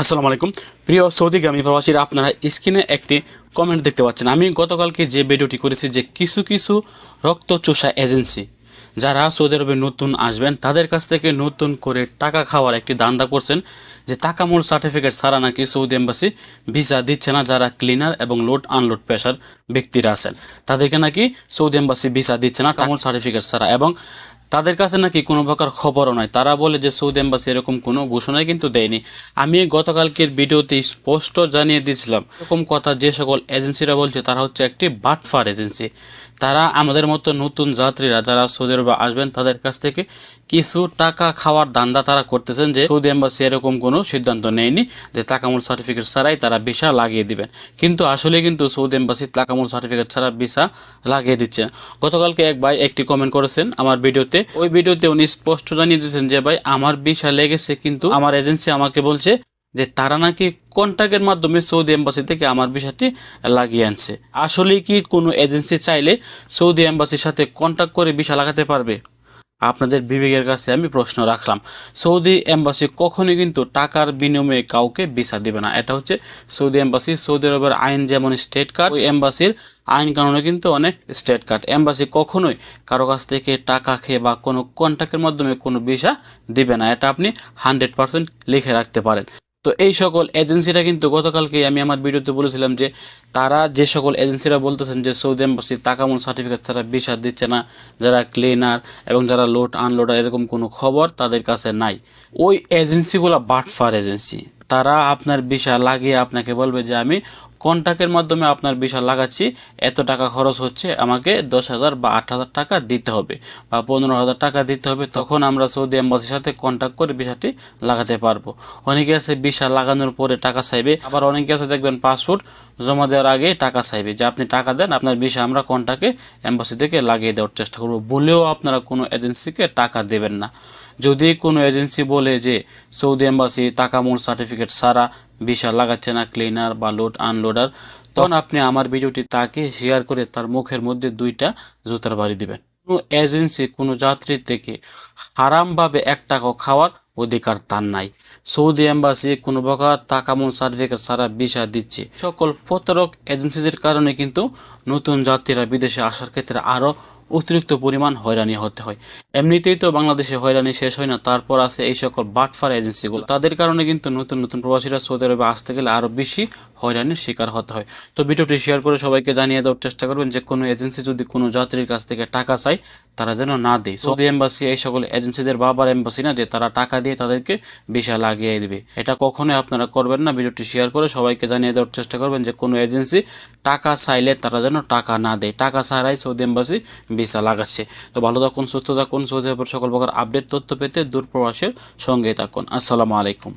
আসসালামু আলাইকুম। প্রিয় সৌদিগামী প্রবাসীরা, আপনারা স্ক্রিনে একটি কমেন্ট দেখতে পাচ্ছেন। আমি গতকালকে যে ভিডিওটি করেছি যে কিছু কিছু রক্তচোষা এজেন্সি যারা সৌদি আরবে নতুন আসবেন, তাদের কাছ থেকে নতুন করে টাকা খাওয়ার একটি দান্দা করছেন যে টাকা টাকামূল সার্টিফিকেট ছাড়া নাকি সৌদি এম্বাসি ভিসা দিচ্ছে না, যারা ক্লিনার এবং লোড আনলোড পেশার ব্যক্তিরা আছেন। তাদেরকে নাকি সৌদি এম্বাসি ভিসা দিচ্ছে না, টাকামূল সার্টিফিকেট ছাড়া। এবং তাদের কাছে নাকি কোনো প্রকার খবরও নয় তারা বলে যে সৌদি এম্বাসি এরকম কোনো ঘোষণাই কিন্তু দেয়নি। আমি গতকালকের ভিডিওতে স্পষ্ট জানিয়ে দিয়েছিলাম, এরকম কথা যে সকল এজেন্সিরা বলছে, তারা হচ্ছে একটি বাটফার এজেন্সি। তারা আমাদের মতো নতুন যাত্রীরা যারা সৌদি আরবে আসবেন, তাদের কাছ থেকে কিছু টাকা খাওয়ার দান্দা তারা করতেছেন যে সৌদি এম্বাসি এরকম কোনো সিদ্ধান্ত নেয়নি যে টাকামূল সার্টিফিকেট ছাড়াই তারা ভিসা লাগিয়ে দিবেন। কিন্তু আসলে কিন্তু সৌদি এম্বাসি টাকামূল সার্টিফিকেট ছাড়া ভিসা লাগিয়ে দিচ্ছে গতকালকে এক ভাই একটি কমেন্ট করেছেন, আমার ভিডিওতে ওই ভিডিওতে উনি স্পষ্ট জানিয়ে দিয়েছেন যে, ভাই, আমার ভিসা লেগেছে কিন্তু আমার এজেন্সি আমাকে বলছে যে, তারা নাকি কন্ট্যাক্টের মাধ্যমে সৌদি এম্বাসি থেকে আমার বিষয়টি লাগিয়ে আনছে। আসলে কি কোনো এজেন্সি চাইলে সৌদি এম্বাসির সাথে কন্ট্যাক্ট করে ভিসা লাগাতে পারবে? আপনাদের বিবেকের কাছে আমি প্রশ্ন রাখলাম, সৌদি এম্বাসি কখনোই কিন্তু টাকার বিনিময়ে কাউকে ভিসা দেবে না। এটা হচ্ছে সৌদি এম্বাসি, সৌদি আরবের আইন যেমন স্টেট কার্ড, ওই এম্বাসির আইন কানুনে কিন্তু অনেক স্টেট কার্ড। এম্বাসি কখনোই কারও কাছ থেকে টাকা খেয়ে বা কোনো কন্ট্যাক্টের মাধ্যমে কোনো ভিসা দিবে না। এটা আপনি হান্ড্রেড পার্সেন্ট লিখে রাখতে পারেন। তো এই সকল এজেন্সিরা কিন্তু গতকালকেই আমি আমার ভিডিওতে বলেছিলাম যে তারা যে সকল এজেন্সিরা বলতেছেন যে সৌদি এম্বাসি টাকামূল সার্টিফিকেট ছাড়া ভিসা দিচ্ছে না, যারা ক্লিনার এবং যারা লোড আনলোডার এরকম কোনো খবর তাদের কাছে নাই। ওই এজেন্সিগুলো বাটফার এজেন্সি। তারা আপনার ভিসা লাগিয়ে আপনাকে বলবে যে আমি কন্ট্যাক্টের মাধ্যমে আপনার ভিসা লাগাচ্ছি। এত টাকা খরচ হচ্ছে, আমাকে দশ হাজার বা আট হাজার টাকা দিতে হবে বা পনেরো হাজার টাকা দিতে হবে। তখন আমরা সৌদি এম্বাসির সাথে কন্ট্যাক্ট করে ভিসাটি লাগাতে পারব। অনেকে আছে ভিসা লাগানোর পরে টাকা চাইবে, আবার অনেকে আছে দেখবেন পাসপোর্ট জমা দেওয়ার আগে টাকা চাইবে। যে আপনি টাকা দেন, আপনার ভিসা আমরা কন্ট্যাক্টে এম্বাসি থেকে লাগিয়ে দেওয়ার চেষ্টা করব। বলেও আপনারা কোনো এজেন্সিকে টাকা দেবেন না। যদি কোনো এজেন্সি বলে যে সৌদি এম্বাসি টাকা মূল সার্টিফিকেট ছাড়া ভিসা লাগাচ্ছে না ক্লিনার বা লোড আনলোডার তখন আপনি আমার ভিডিওটি তাকে শেয়ার করে তার মুখের মধ্যে দুইটা জুতার বাড়ি দিবেন। কোনো এজেন্সি কোনো যাত্রীর থেকে হারামভাবে এক টাকাও খাওয়ার অধিকার তার নাই। সৌদি এম্বাসি কোনো প্রকার টাকামূল সার্টিফিকেট ছাড়া ভিসা দিচ্ছে। সকল প্রতারক এজেন্সিদের কারণে কিন্তু নতুন যাত্রীরা বিদেশে আসার ক্ষেত্রে আরও অতিরিক্ত পরিমাণ হয়রানি হতে হয়। এমনিতেই তো বাংলাদেশে হয়রানি শেষ হয় না, তারপর আছে এই সকল বাটফার এজেন্সিগুলো। তাদের কারণে কিন্তু নতুন নতুন প্রবাসীরা সৌদি আরবে আসতে গেলে আরও বেশি হয়রানির শিকার হতে হয়। তো ভিডিওটি শেয়ার করে সবাইকে জানিয়ে দেওয়ার চেষ্টা করবেন যে কোনো এজেন্সি যদি কোনো যাত্রীর কাছ থেকে টাকা চায়, তারা যেন না দেয়। সৌদি এম্বাসি এই সকল এজেন্সিদের বাবার এম্বাসি না, যে তারা টাকা দিয়ে তাদেরকে ভিসা লাগিয়ে দেবে। এটা কখনোই আপনারা করবেন না, ভিডিওটি শেয়ার করে সবাইকে জানিয়ে দেওয়ার চেষ্টা করবেন যে কোনো এজেন্সি টাকা চাইলে তারা যেন টাকা না দেয়। টাকা ছাড়াই সৌদি এম্বাসি ভিসা লাগাচ্ছে। তো ভালো থাকুন, সুস্থ থাকুন সৌদি আরবের সকল প্রকার আপডেট তথ্য পেতে দূরপ্রবাসের সঙ্গে থাকুন। আসসালামু আলাইকুম।